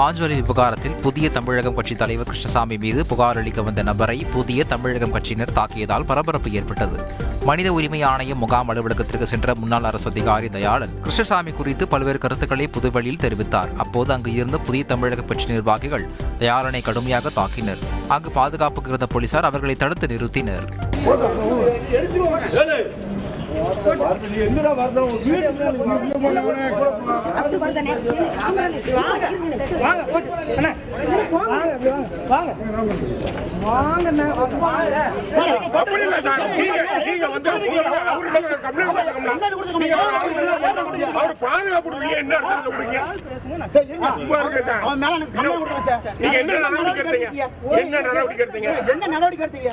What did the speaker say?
மாஞ்சோலி விவகாரத்தில் புதிய தமிழகம் கட்சி தலைவர் கிருஷ்ணசாமி மீது புகார் அளிக்க வந்த நபரை புதிய தமிழகம் கட்சியினர் தாக்கியதால் பரபரப்பு ஏற்பட்டது. மனித உரிமை ஆணையம் முகாம் அலுவலகத்திற்கு சென்ற முன்னாள் அரசு அதிகாரி தயாளன் கிருஷ்ணசாமி குறித்து பல்வேறு கருத்துக்களை புதுவெளியில் தெரிவித்தார். அப்போது அங்கு இருந்த புதிய தமிழக கட்சி நிர்வாகிகள் தயாளனை கடுமையாக தாக்கினர். அங்கு பாதுகாப்புக்கு இருந்த போலீசார் அவர்களை தடுத்து நிறுத்தினர். என்ன நடவடிக்கை எடுத்தீங்க? என்ன நடவடிக்கை எடுத்தீங்க?